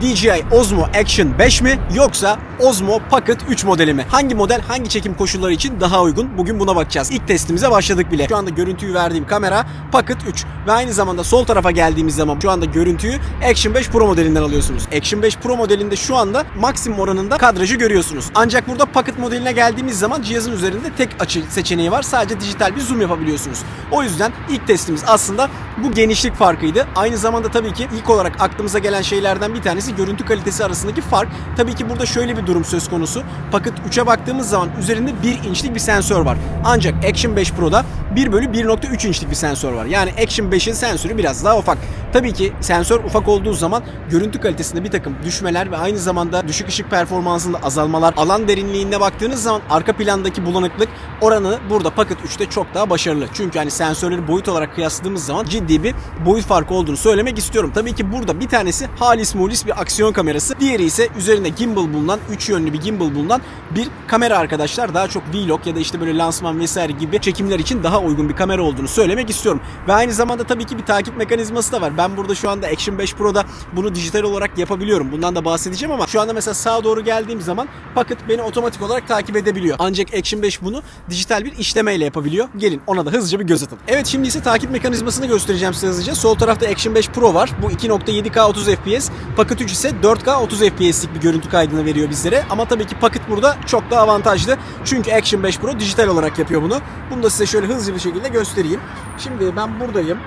DJI Osmo Action 5 mi yoksa Osmo Pocket 3 modeli mi? Hangi model hangi çekim koşulları için daha uygun? Bugün buna bakacağız. İlk testimize başladık bile. Şu anda görüntüyü verdiğim kamera Pocket 3 ve aynı zamanda sol tarafa geldiğimiz zaman şu anda görüntüyü Action 5 Pro modelinden alıyorsunuz. Action 5 Pro modelinde şu anda maksimum oranında kadrajı görüyorsunuz. Ancak burada Pocket modeline geldiğimiz zaman cihazın üzerinde tek açı seçeneği var. Sadece dijital bir zoom yapabiliyorsunuz. O yüzden ilk testimiz aslında bu genişlik farkıydı. Aynı zamanda tabii ki ilk olarak aklımıza gelen şeylerden bir tanesi görüntü kalitesi arasındaki fark. Tabii ki burada şöyle bir durum söz konusu. Pocket 3'e baktığımız zaman üzerinde 1 inçlik bir sensör var. Ancak Action 5 Pro'da 1 bölü 1.3 inçlik bir sensör var. Yani Action 5'in sensörü biraz daha ufak. Tabii ki sensör ufak olduğu zaman görüntü kalitesinde bir takım düşmeler ve aynı zamanda düşük ışık performansında azalmalar, alan derinliğine baktığınız zaman arka plandaki bulanıklık oranı burada Pocket 3'te çok daha başarılı. Çünkü hani sensörleri boyut olarak kıyasladığımız zaman ciddi bir boyut farkı olduğunu söylemek istiyorum. Tabii ki burada bir tanesi halis mulis bir aksiyon kamerası. Diğeri ise üzerinde gimbal bulunan, 3 yönlü bir gimbal bulunan bir kamera arkadaşlar. Daha çok vlog ya da işte böyle lansman vesaire gibi çekimler için daha uygun bir kamera olduğunu söylemek istiyorum. Ve aynı zamanda tabii ki bir takip mekanizması da var. Ben burada şu anda Action 5 Pro'da bunu dijital olarak yapabiliyorum. Bundan da bahsedeceğim ama şu anda mesela sağa doğru geldiğim zaman Pocket beni otomatik olarak takip edebiliyor. Ancak Action 5 bunu dijital bir işlemeyle yapabiliyor. Gelin ona da hızlıca bir göz atın. Evet şimdi ise takip mekanizmasını göstereceğim size hızlıca. Sol tarafta Action 5 Pro var. Bu 2.7K 30 FPS. Pocket 3 ise 4K 30 FPS'lik bir görüntü kaydını veriyor bizlere. Ama tabii ki Pocket burada çok daha avantajlı. Çünkü Action 5 Pro dijital olarak yapıyor bunu. Bunu da size şöyle hızlı bir şekilde göstereyim. Şimdi ben buradayım.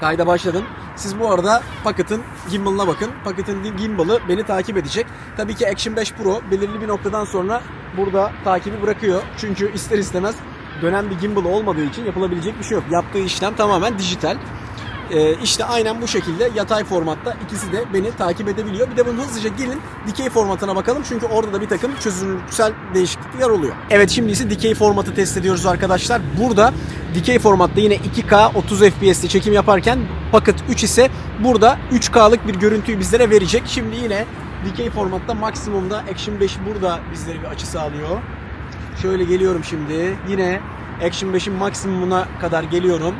Kayda başladım. Siz bu arada Pocket'ın gimbal'ına bakın. Pocket'ın gimbal'ı beni takip edecek. Tabii ki Action 5 Pro belirli bir noktadan sonra burada takibi bırakıyor. Çünkü ister istemez dönen bir gimbal olmadığı için yapılabilecek bir şey yok. Yaptığı işlem tamamen dijital. Ee, işte aynen bu şekilde yatay formatta ikisi de beni takip edebiliyor. Bir de bunun hızlıca gelin dikey formatına bakalım. Çünkü orada da bir takım çözünürlüksel değişiklikler oluyor. Evet şimdi ise dikey formatı test ediyoruz arkadaşlar. Burada dikey formatta yine 2K 30 FPS'te çekim yaparken Pocket 3 ise burada 3K'lık bir görüntüyü bizlere verecek. Şimdi yine dikey formatta maksimumda Action 5 burada bizlere bir açı sağlıyor. Şöyle geliyorum şimdi. Yine Action 5'in maksimumuna kadar geliyorum.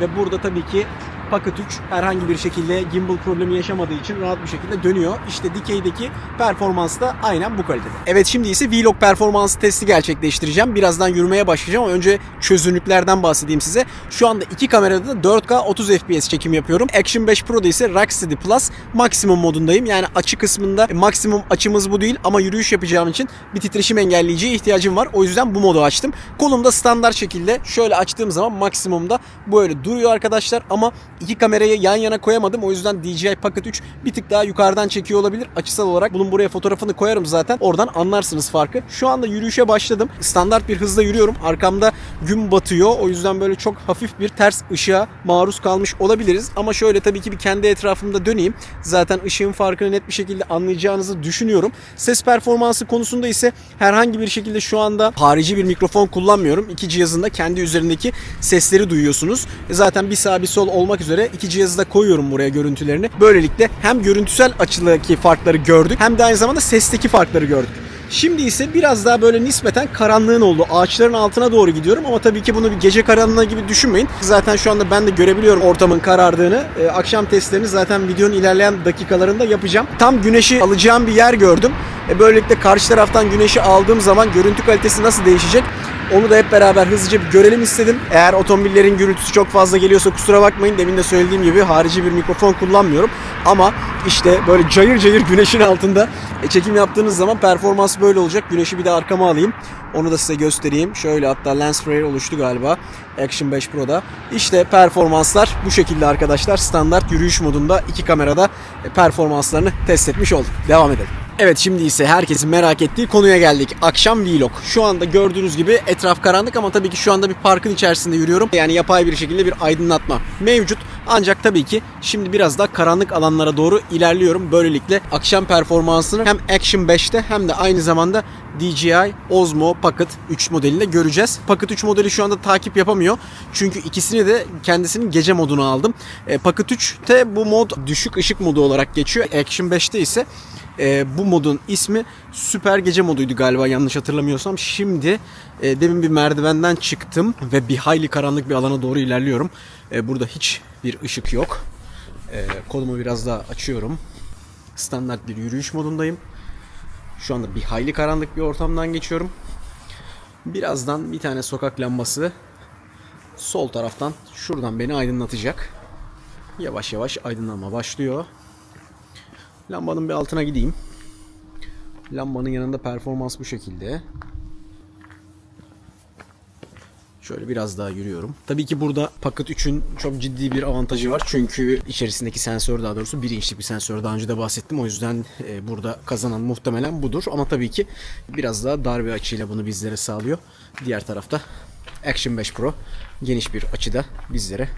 Ve burada tabii ki Pocket 3 herhangi bir şekilde gimbal problemi yaşamadığı için rahat bir şekilde dönüyor. İşte dikeydeki performans da aynen bu kalitede. Evet şimdi ise Vlog performans testi gerçekleştireceğim. Birazdan yürümeye başlayacağım ama önce çözünürlüklerden bahsedeyim size. Şu anda iki kamerada da 4K 30 FPS çekim yapıyorum. Action 5 Pro'da ise Rocksteady Plus maksimum modundayım. Yani açı kısmında maksimum açımız bu değil ama yürüyüş yapacağım için bir titreşim engelleyiciye ihtiyacım var. O yüzden bu modu açtım. Kolumda standart şekilde şöyle açtığım zaman maksimumda böyle duruyor arkadaşlar ama iki kamerayı yan yana koyamadım. O yüzden DJI Pocket 3 bir tık daha yukarıdan çekiyor olabilir. Açısal olarak bunun buraya fotoğrafını koyarım zaten. Oradan anlarsınız farkı. Şu anda yürüyüşe başladım. Standart bir hızla yürüyorum. Arkamda gün batıyor. O yüzden böyle çok hafif bir ters ışığa maruz kalmış olabiliriz. Ama şöyle tabii ki bir kendi etrafımda döneyim. Zaten ışığın farkını net bir şekilde anlayacağınızı düşünüyorum. Ses performansı konusunda ise herhangi bir şekilde şu anda harici bir mikrofon kullanmıyorum. İki cihazın da kendi üzerindeki sesleri duyuyorsunuz. Zaten bir sağ bir sol olmak üzere iki cihazı da koyuyorum buraya görüntülerini. Böylelikle hem görüntüsel açıdaki farkları gördük hem de aynı zamanda sesteki farkları gördük. Şimdi ise biraz daha böyle nispeten karanlığın oldu. Ağaçların altına doğru gidiyorum ama tabii ki bunu bir gece karanlığı gibi düşünmeyin. Zaten şu anda ben de görebiliyorum ortamın karardığını. Ee, akşam testlerini zaten videonun ilerleyen dakikalarında yapacağım. Tam güneşi alacağım bir yer gördüm. E, böylelikle karşı taraftan güneşi aldığım zaman görüntü kalitesi nasıl değişecek? Onu da hep beraber hızlıca bir görelim istedim. Eğer otomobillerin gürültüsü çok fazla geliyorsa kusura bakmayın. Demin de söylediğim gibi harici bir mikrofon kullanmıyorum. Ama işte böyle cayır cayır güneşin altında e, çekim yaptığınız zaman performans böyle olacak. Güneşi bir de arkama alayım. Onu da size göstereyim. Şöyle hatta lens flare oluştu galiba Action 5 Pro'da. İşte performanslar bu şekilde arkadaşlar. Standart yürüyüş modunda iki kamerada e, performanslarını test etmiş olduk. Devam edelim. Evet şimdi ise herkesin merak ettiği konuya geldik. Akşam vlog. Şu anda gördüğünüz gibi etraf karanlık ama tabii ki şu anda bir parkın içerisinde yürüyorum. Yani yapay bir şekilde bir aydınlatma mevcut. Ancak tabii ki şimdi biraz daha karanlık alanlara doğru ilerliyorum. Böylelikle akşam performansını hem Action 5'te hem de aynı zamanda DJI Osmo Pocket 3 modelinde göreceğiz. Pocket 3 modeli şu anda takip yapamıyor. Çünkü ikisini de kendisinin gece moduna aldım. E, Pocket 3'te bu mod düşük ışık modu olarak geçiyor. Action 5'te ise e, bu modun ismi süper gece moduydu galiba yanlış hatırlamıyorsam. Şimdi e, demin bir merdivenden çıktım ve bir hayli karanlık bir alana doğru ilerliyorum. E, burada hiç bir ışık yok. E, kolumu biraz daha açıyorum. Standart bir yürüyüş modundayım. Şu anda bir hayli karanlık bir ortamdan geçiyorum. Birazdan bir tane sokak lambası sol taraftan şuradan beni aydınlatacak. Yavaş yavaş aydınlanma başlıyor. Lambanın bir altına gideyim. Lambanın yanında performans bu şekilde. Şöyle biraz daha yürüyorum. Tabii ki burada Pocket 3'ün çok ciddi bir avantajı var. Çünkü içerisindeki sensör daha doğrusu 1 inçlik bir sensör. Daha önce de bahsettim. O yüzden e, burada kazanan muhtemelen budur. Ama tabii ki biraz daha dar bir açıyla bunu bizlere sağlıyor. Diğer tarafta Action 5 Pro geniş bir açıda bizlere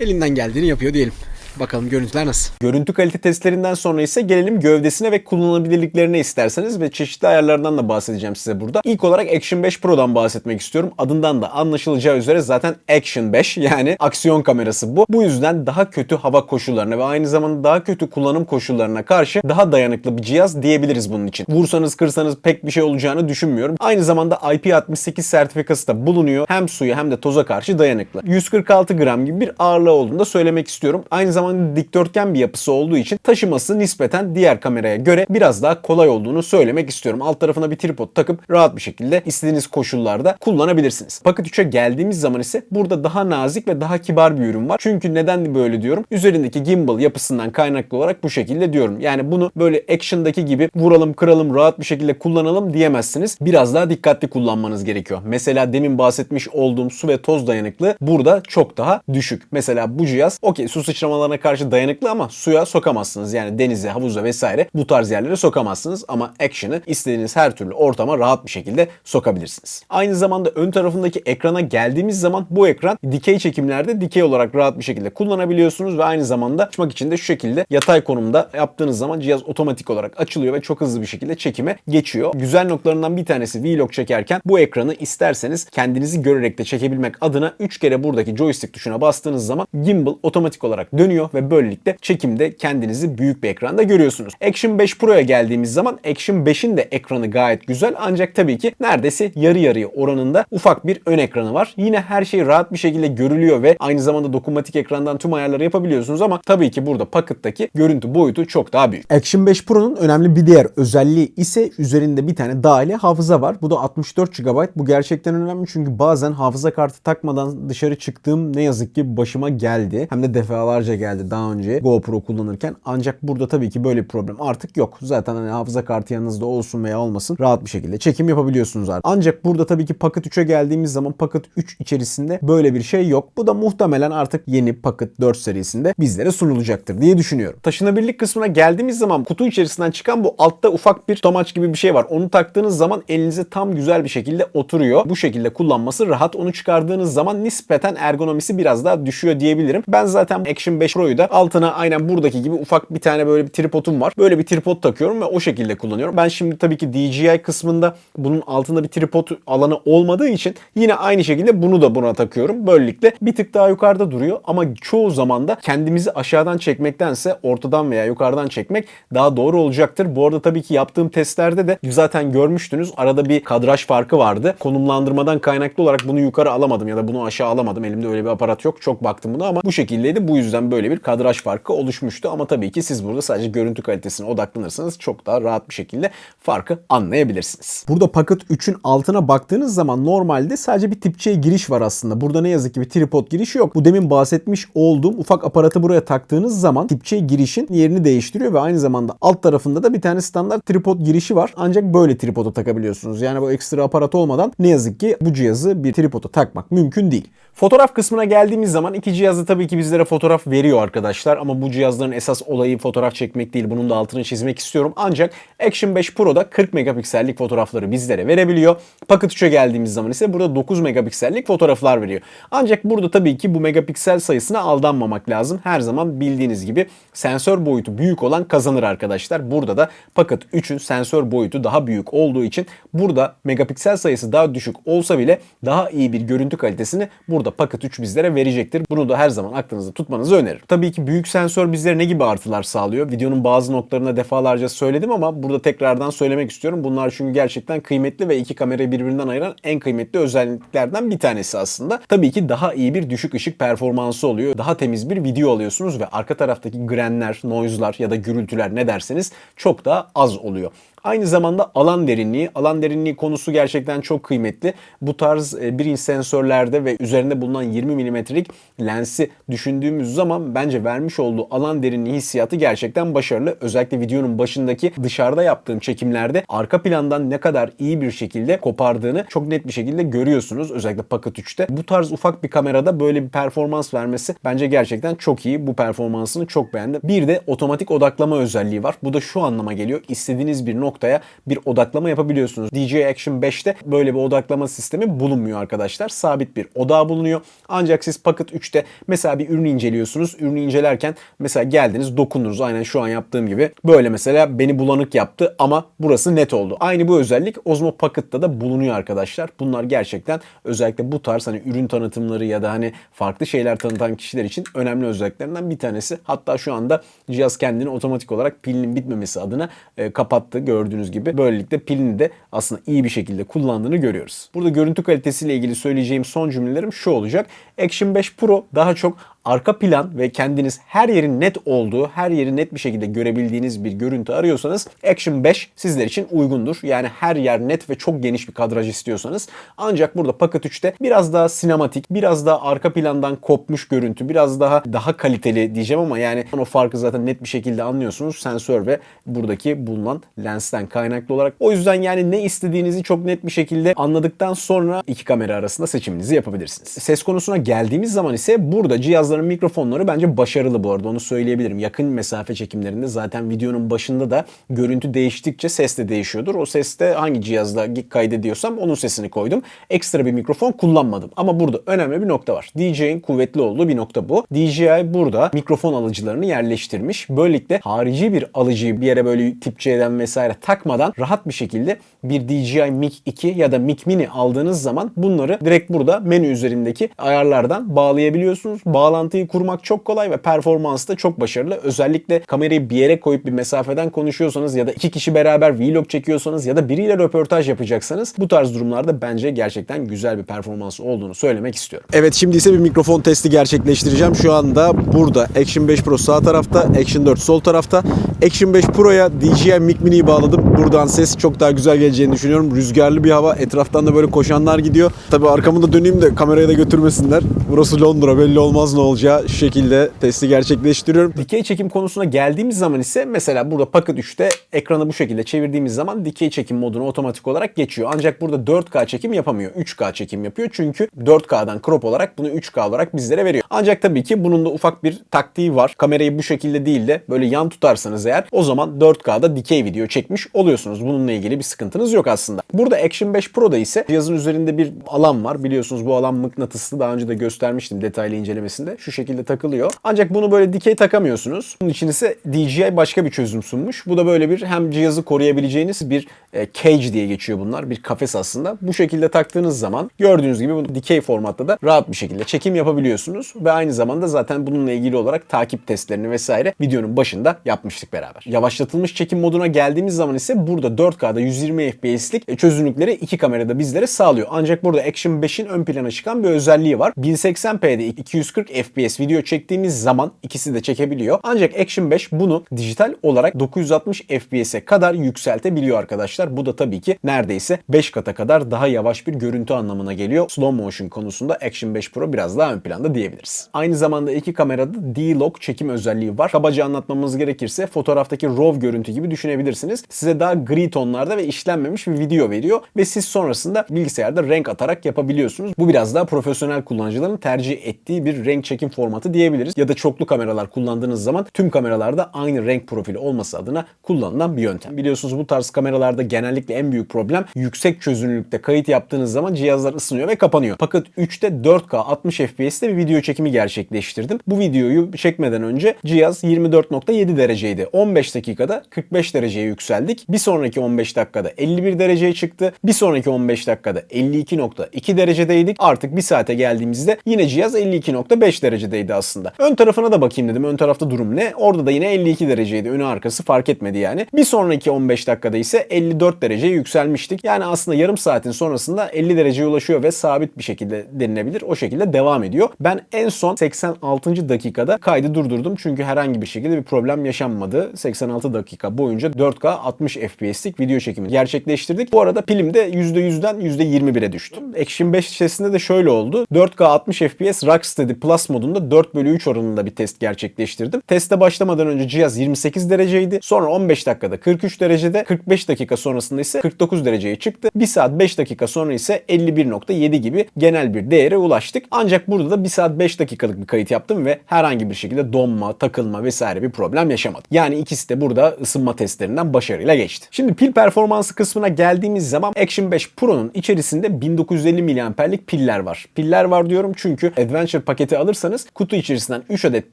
elinden geldiğini yapıyor diyelim. Bakalım görüntüler nasıl? Görüntü kalite testlerinden sonra ise gelelim gövdesine ve kullanılabilirliklerine isterseniz ve çeşitli ayarlardan da bahsedeceğim size burada. İlk olarak Action 5 Pro'dan bahsetmek istiyorum. Adından da anlaşılacağı üzere zaten Action 5 yani aksiyon kamerası bu. Bu yüzden daha kötü hava koşullarına ve aynı zamanda daha kötü kullanım koşullarına karşı daha dayanıklı bir cihaz diyebiliriz bunun için. Vursanız kırsanız pek bir şey olacağını düşünmüyorum. Aynı zamanda IP68 sertifikası da bulunuyor. Hem suya hem de toza karşı dayanıklı. 146 gram gibi bir ağırlığı olduğunu da söylemek istiyorum. Aynı zamanda dikdörtgen bir yapısı olduğu için taşıması nispeten diğer kameraya göre biraz daha kolay olduğunu söylemek istiyorum. Alt tarafına bir tripod takıp rahat bir şekilde istediğiniz koşullarda kullanabilirsiniz. Pocket 3'e geldiğimiz zaman ise burada daha nazik ve daha kibar bir ürün var. Çünkü neden böyle diyorum? Üzerindeki gimbal yapısından kaynaklı olarak bu şekilde diyorum. Yani bunu böyle action'daki gibi vuralım, kıralım, rahat bir şekilde kullanalım diyemezsiniz. Biraz daha dikkatli kullanmanız gerekiyor. Mesela demin bahsetmiş olduğum su ve toz dayanıklı burada çok daha düşük. Mesela bu cihaz okey su sıçramalarına karşı dayanıklı ama suya sokamazsınız. Yani denize, havuza vesaire bu tarz yerlere sokamazsınız ama action'ı istediğiniz her türlü ortama rahat bir şekilde sokabilirsiniz. Aynı zamanda ön tarafındaki ekrana geldiğimiz zaman bu ekran dikey çekimlerde dikey olarak rahat bir şekilde kullanabiliyorsunuz ve aynı zamanda açmak için de şu şekilde yatay konumda yaptığınız zaman cihaz otomatik olarak açılıyor ve çok hızlı bir şekilde çekime geçiyor. Güzel noktalarından bir tanesi vlog çekerken bu ekranı isterseniz kendinizi görerek de çekebilmek adına 3 kere buradaki joystick tuşuna bastığınız zaman gimbal otomatik olarak dönüyor ve böylelikle çekimde kendinizi büyük bir ekranda görüyorsunuz. Action 5 Pro'ya geldiğimiz zaman Action 5'in de ekranı gayet güzel ancak tabii ki neredeyse yarı yarıya oranında ufak bir ön ekranı var. Yine her şey rahat bir şekilde görülüyor ve aynı zamanda dokunmatik ekrandan tüm ayarları yapabiliyorsunuz ama tabii ki burada Pocket'taki görüntü boyutu çok daha büyük. Action 5 Pro'nun önemli bir diğer özelliği ise üzerinde bir tane dahili hafıza var. Bu da 64 GB. Bu gerçekten önemli çünkü bazen hafıza kartı takmadan dışarı çıktığım ne yazık ki başıma geldi. Hem de defalarca geldi daha önce GoPro kullanırken. Ancak burada tabii ki böyle bir problem artık yok. Zaten hani hafıza kartı yanınızda olsun veya olmasın rahat bir şekilde çekim yapabiliyorsunuz artık. Ancak burada tabii ki Pocket 3'e geldiğimiz zaman Pocket 3 içerisinde böyle bir şey yok. Bu da muhtemelen artık yeni Pocket 4 serisinde bizlere sunulacaktır diye düşünüyorum. Taşınabilirlik kısmına geldiğimiz zaman kutu içerisinden çıkan bu altta ufak bir tomaç gibi bir şey var. Onu taktığınız zaman elinize tam güzel bir şekilde oturuyor. Bu şekilde kullanması rahat. Onu çıkardığınız zaman nispeten ergonomisi biraz daha düşüyor diyebilirim. Ben zaten Action 5 Pro'yu da altına aynen buradaki gibi ufak bir tane böyle bir tripodum var. Böyle bir tripod takıyorum ve o şekilde kullanıyorum. Ben şimdi tabii ki DJI kısmında bunun altında bir tripod alanı olmadığı için yine aynı şekilde bunu da buna takıyorum. Böylelikle bir tık daha yukarıda duruyor ama çoğu zaman da kendimizi aşağıdan çekmektense ortadan veya yukarıdan çekmek daha doğru olacaktır. Bu arada tabii ki yaptığım testlerde de zaten görmüştünüz. Arada bir kadraj farkı vardı. Konumlandırmadan kaynaklı olarak bunu yukarı alamadım ya da bunu aşağı alamadım. Elimde öyle bir aparat yok. Çok baktım buna ama bu şekildeydi. Bu yüzden böyle bir kadraj farkı oluşmuştu. Ama tabii ki siz burada sadece görüntü kalitesine odaklanırsanız çok daha rahat bir şekilde farkı anlayabilirsiniz. Burada Pocket 3'ün altına baktığınız zaman normalde sadece bir tip C giriş var aslında. Burada ne yazık ki bir tripod girişi yok. Bu demin bahsetmiş olduğum ufak aparatı buraya taktığınız zaman tip C girişin yerini değiştiriyor ve aynı zamanda alt tarafında da bir tane standart tripod girişi var. Ancak böyle tripodu takabiliyorsunuz. Yani bu ekstra aparat olmadan ne yazık ki bu cihazı bir tripoda takmak mümkün değil. Fotoğraf kısmına geldiğimiz zaman iki cihazda tabii ki bizlere fotoğraf veriyor arkadaşlar ama bu cihazların esas olayı fotoğraf çekmek değil. Bunun da altını çizmek istiyorum. Ancak Action 5 Pro'da 40 megapiksellik fotoğrafları bizlere verebiliyor. Pocket 3'e geldiğimiz zaman ise burada 9 megapiksellik fotoğraflar veriyor. Ancak burada tabii ki bu megapiksel sayısına aldanmamak lazım. Her zaman bildiğiniz gibi sensör boyutu büyük olan kazanır arkadaşlar. Burada da Pocket 3'ün sensör boyutu daha büyük olduğu için burada megapiksel sayısı daha düşük olsa bile daha iyi bir görüntü kalitesini burada Pocket 3 bizlere verecektir. Bunu da her zaman aklınızda tutmanızı öneririm. Tabii ki büyük sensör bizlere ne gibi artılar sağlıyor? Videonun bazı noktalarında defalarca söyledim ama burada tekrardan söylemek istiyorum. Bunlar çünkü gerçekten kıymetli ve iki kamerayı birbirinden ayıran en kıymetli özelliklerden bir tanesi aslında. Tabii ki daha iyi bir düşük ışık performansı oluyor. Daha temiz bir video alıyorsunuz ve arka taraftaki grenler, noise'lar ya da gürültüler ne derseniz çok daha az oluyor. Aynı zamanda alan derinliği, alan derinliği konusu gerçekten çok kıymetli. Bu tarz e, birinci sensörlerde ve üzerinde bulunan 20 milimetrelik lensi düşündüğümüz zaman bence vermiş olduğu alan derinliği hissiyatı gerçekten başarılı. Özellikle videonun başındaki dışarıda yaptığım çekimlerde arka plandan ne kadar iyi bir şekilde kopardığını çok net bir şekilde görüyorsunuz. Özellikle Pocket 3'te. Bu tarz ufak bir kamerada böyle bir performans vermesi bence gerçekten çok iyi. Bu performansını çok beğendim. Bir de otomatik odaklama özelliği var. Bu da şu anlama geliyor. İstediğiniz bir noktaya bir odaklama yapabiliyorsunuz. DJI Action 5'te böyle bir odaklama sistemi bulunmuyor arkadaşlar. Sabit bir odağı bulunuyor. Ancak siz Pocket 3'te mesela bir ürünü inceliyorsunuz. Ürünü incelerken mesela geldiniz dokundunuz aynen şu an yaptığım gibi. Böyle mesela beni bulanık yaptı ama burası net oldu. Aynı bu özellik Osmo Pocket'ta da bulunuyor arkadaşlar. Bunlar gerçekten özellikle bu tarz hani ürün tanıtımları ya da hani farklı şeyler tanıtan kişiler için önemli özelliklerinden bir tanesi. Hatta şu anda cihaz kendini otomatik olarak pilinin bitmemesi adına e, kapattı gördüğünüz gibi. Böylelikle pilini de aslında iyi bir şekilde kullandığını görüyoruz. Burada görüntü kalitesiyle ilgili söyleyeceğim son cümlelerim şu olacak. Action 5 Pro daha çok arka plan ve kendiniz her yerin net olduğu, her yeri net bir şekilde görebildiğiniz bir görüntü arıyorsanız Action 5 sizler için uygundur. Yani her yer net ve çok geniş bir kadraj istiyorsanız. Ancak burada Pocket 3'te biraz daha sinematik, biraz daha arka plandan kopmuş görüntü, biraz daha daha kaliteli diyeceğim ama yani o farkı zaten net bir şekilde anlıyorsunuz. Sensör ve buradaki bulunan lensten kaynaklı olarak. O yüzden yani ne istediğinizi çok net bir şekilde anladıktan sonra iki kamera arasında seçiminizi yapabilirsiniz. Ses konusuna geldiğimiz zaman ise burada cihazların mikrofonları bence başarılı bu arada onu söyleyebilirim. Yakın mesafe çekimlerinde zaten videonun başında da görüntü değiştikçe ses de değişiyordur. O seste hangi cihazla kaydediyorsam onun sesini koydum. Ekstra bir mikrofon kullanmadım. Ama burada önemli bir nokta var. DJ'in kuvvetli olduğu bir nokta bu. DJI burada mikrofon alıcılarını yerleştirmiş. Böylelikle harici bir alıcıyı bir yere böyle tip C'den vesaire takmadan rahat bir şekilde bir DJI Mic 2 ya da Mic Mini aldığınız zaman bunları direkt burada menü üzerindeki ayarlardan bağlayabiliyorsunuz. Bağlantıyı kurmak çok kolay ve performansı da çok başarılı. Özellikle kamerayı bir yere koyup bir mesafeden konuşuyorsanız ya da iki kişi beraber vlog çekiyorsanız ya da biriyle röportaj yapacaksanız bu tarz durumlarda bence gerçekten güzel bir performans olduğunu söylemek istiyorum. Evet şimdi ise bir mikrofon testi gerçekleştireceğim. Şu anda burada Action 5 Pro sağ tarafta, Action 4 sol tarafta. Action 5 Pro'ya DJI Mic Mini'yi bağladım. Buradan ses çok daha güzel geleceğini düşünüyorum. Rüzgarlı bir hava. Etraftan da böyle koşanlar gidiyor. Tabii arkamı da döneyim de kameraya da götürmesinler. Burası Londra belli olmaz ne olacağı şekilde testi gerçekleştiriyorum. Dikey çekim konusuna geldiğimiz zaman ise mesela burada Pocket 3'te ekranı bu şekilde çevirdiğimiz zaman dikey çekim moduna otomatik olarak geçiyor. Ancak burada 4K çekim yapamıyor. 3K çekim yapıyor. Çünkü 4K'dan crop olarak bunu 3K olarak bizlere veriyor. Ancak tabii ki bunun da ufak bir taktiği var. Kamerayı bu şekilde değil de böyle yan tutarsanız eğer o zaman 4K'da dikey video çekmiş oluyorsunuz. Bununla ilgili bir sıkıntınız yok aslında. Burada Action 5 Pro'da ise cihazın üzerinde bir alan var. Biliyorsunuz bu alan mıknatıslı. Daha önce de göstermiştim detaylı incelemesinde. Şu şekilde takılıyor. Ancak bunu böyle dikey takamıyorsunuz. Bunun için ise DJI başka bir çözüm sunmuş. Bu da böyle bir hem cihazı koruyabileceğiniz bir e, cage diye geçiyor bunlar. Bir kafes aslında. Bu şekilde taktığınız zaman gördüğünüz gibi bu dikey formatta da rahat bir şekilde çekim yapabiliyorsunuz. Ve aynı zamanda zaten bununla ilgili olarak takip testlerini vesaire videonun başında yapmıştık beraber. Yavaşlatılmış çekim moduna geldiğimiz zaman ise burada 4K'da 120 FPS'lik çözünürlükleri iki kamerada bizlere sağlıyor. Ancak burada Action 5'in ön plana çıkan bir özelliği var. 1080p'de 240 FPS video çektiğimiz zaman ikisi de çekebiliyor. Ancak Action 5 bunu dijital olarak 960 FPS'e kadar yükseltebiliyor arkadaşlar. Bu da tabii ki neredeyse 5 kata kadar daha yavaş bir görüntü anlamına geliyor. Slow motion konusunda Action 5 Pro biraz daha ön planda diyebiliriz. Aynı zamanda iki kamerada D-Log çekim özelliği var. Kabaca anlatmamız gerekirse fotoğraftaki RAW görüntü gibi düşünebilirsiniz. Size daha gri tonlarda ve işlenmemiş bir video veriyor ve siz sonrasında bilgisayarda renk atarak yapabiliyorsunuz. Bu biraz daha profesyonel kullanıcıların tercih ettiği bir renk çekim formatı diyebiliriz. Ya da çoklu kameralar kullandığınız zaman tüm kameralarda aynı renk profili olması adına kullanılan bir yöntem. Biliyorsunuz bu tarz kameralarda genellikle en büyük problem yüksek çözünürlükte kayıt yaptığınız zaman cihazlar ısınıyor ve kapanıyor. Fakat 3'te 4K 60 FPS'te bir video çekimi gerçekleştirdim. Bu videoyu çekmeden önce cihaz 24.7 dereceydi. 15 dakikada 45 dereceye yükseldik. Bir sonraki 15 dakikada 51 dereceye çıktı. Bir sonraki 15 dakikada 52.2 derecedeydik. Artık bir saate geldiğimizde Yine cihaz 52.5 derecedeydi aslında. Ön tarafına da bakayım dedim. Ön tarafta durum ne? Orada da yine 52 dereceydi. Önü arkası fark etmedi yani. Bir sonraki 15 dakikada ise 54 dereceye yükselmiştik. Yani aslında yarım saatin sonrasında 50 dereceye ulaşıyor ve sabit bir şekilde denilebilir. O şekilde devam ediyor. Ben en son 86. dakikada kaydı durdurdum. Çünkü herhangi bir şekilde bir problem yaşanmadı. 86 dakika boyunca 4K 60 FPS'lik video çekimi gerçekleştirdik. Bu arada pilim de %100'den %21'e düştü. Action 5 sesinde de şöyle oldu. 4K 60 FPS Rocksteady Plus modunda 4 bölü 3 oranında bir test gerçekleştirdim. Teste başlamadan önce cihaz 28 dereceydi. Sonra 15 dakikada 43 derecede, 45 dakika sonrasında ise 49 dereceye çıktı. 1 saat 5 dakika sonra ise 51.7 gibi genel bir değere ulaştık. Ancak burada da 1 saat 5 dakikalık bir kayıt yaptım ve herhangi bir şekilde donma, takılma vesaire bir problem yaşamadım. Yani ikisi de burada ısınma testlerinden başarıyla geçti. Şimdi pil performansı kısmına geldiğimiz zaman Action 5 Pro'nun içerisinde 1950 mAh'lik piller var. Piller var diyorum çünkü Adventure paketi alırsanız kutu içerisinden 3 adet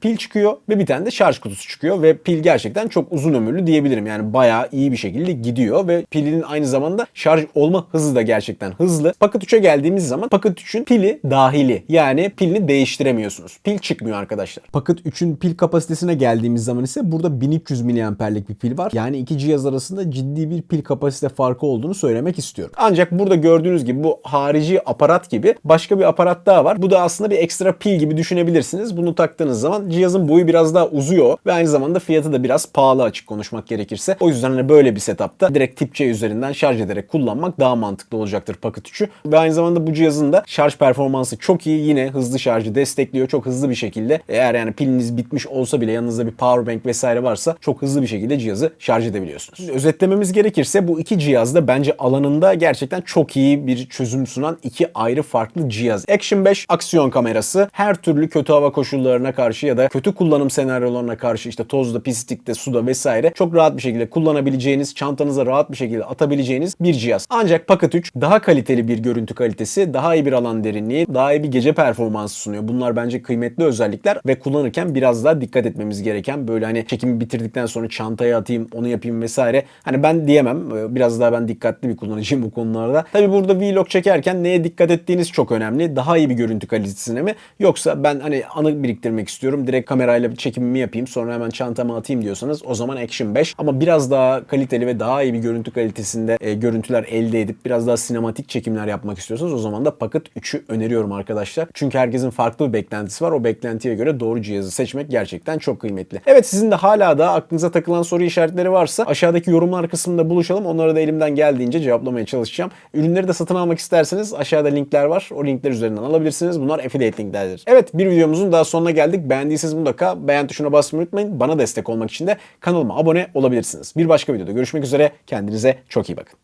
pil çıkıyor ve bir tane de şarj kutusu çıkıyor ve pil gerçekten çok uzun ömürlü diyebilirim. Yani bayağı iyi bir şekilde gidiyor ve pilin aynı zamanda şarj olma hızı da gerçekten hızlı. Pocket 3'e geldiğimiz zaman Pocket 3'ün pili dahili. Yani pilini değiştiremiyorsunuz. Pil çıkmıyor arkadaşlar. Pocket 3'ün pil kapasitesine geldiğimiz zaman ise burada 1300 mAh'lik bir pil var. Yani iki cihaz arasında ciddi bir pil kapasite farkı olduğunu söylemek istiyorum. Ancak burada gördüğünüz gibi bu harici aparat gibi başka bir aparat daha var. Bu da aslında bir ekstra pil gibi düşünebilirsiniz. Bunu taktığınız zaman cihazın boyu biraz daha uzuyor ve aynı zamanda fiyatı da biraz pahalı açık konuşmak gerekirse. O yüzden hani böyle bir setupta direkt tip C üzerinden şarj ederek kullanmak daha mantıklı olacaktır Pocket 3'ü. Ve aynı zamanda bu cihazın da şarj performansı çok iyi. Yine hızlı şarjı destekliyor. Çok hızlı bir şekilde eğer yani piliniz bitmiş olsa bile yanınızda bir power bank vesaire varsa çok hızlı bir şekilde cihazı şarj edebiliyorsunuz. Özetlememiz gerekirse bu iki cihaz da bence alanında gerçekten çok iyi bir çözüm sunan iki ayrı farklı cihaz. Action 5 aksiyon kamerası her türlü kötü hava koşullarına karşı ya da kötü kullanım senaryolarına karşı işte tozda, pislikte, suda vesaire çok rahat bir şekilde kullanabileceğiniz, çantanıza rahat bir şekilde atabileceğiniz bir cihaz. Ancak Pocket 3 daha kaliteli bir görüntü kalitesi, daha iyi bir alan derinliği, daha iyi bir gece performansı sunuyor. Bunlar bence kıymetli özellikler ve kullanırken biraz daha dikkat etmemiz gereken böyle hani çekimi bitirdikten sonra çantaya atayım, onu yapayım vesaire. Hani ben diyemem. Biraz daha ben dikkatli bir kullanıcıyım bu konularda. Tabi burada vlog çekerken neye dikkat ettiğiniz çok önemli. Daha iyi bir görüntü kalitesine mi? Yoksa ben hani anı biriktirmek istiyorum. Direkt kamerayla çekimimi yapayım sonra hemen çantama atayım diyorsanız o zaman Action 5. Ama biraz daha kaliteli ve daha iyi bir görüntü kalitesinde e, görüntüler elde edip biraz daha sinematik çekimler yapmak istiyorsanız o zaman da Pocket 3'ü öneriyorum arkadaşlar. Çünkü herkesin farklı bir beklentisi var. O beklentiye göre doğru cihazı seçmek gerçekten çok kıymetli. Evet sizin de hala da aklınıza takılan soru işaretleri varsa aşağıdaki yorumlar kısmında buluşalım. Onları da elimden geldiğince cevaplamaya çalışacağım. Ürünleri de satın almak isterseniz aşağıda linkler var. O linkler üzerinden alabilirsiniz. Bunlar affiliate linklerdir. Evet bir videomuzun daha sonuna geldik. Beğendiyseniz mutlaka beğen tuşuna basmayı unutmayın. Bana destek olmak için de kanalıma abone olabilirsiniz. Bir başka videoda görüşmek üzere. Kendinize çok iyi bakın.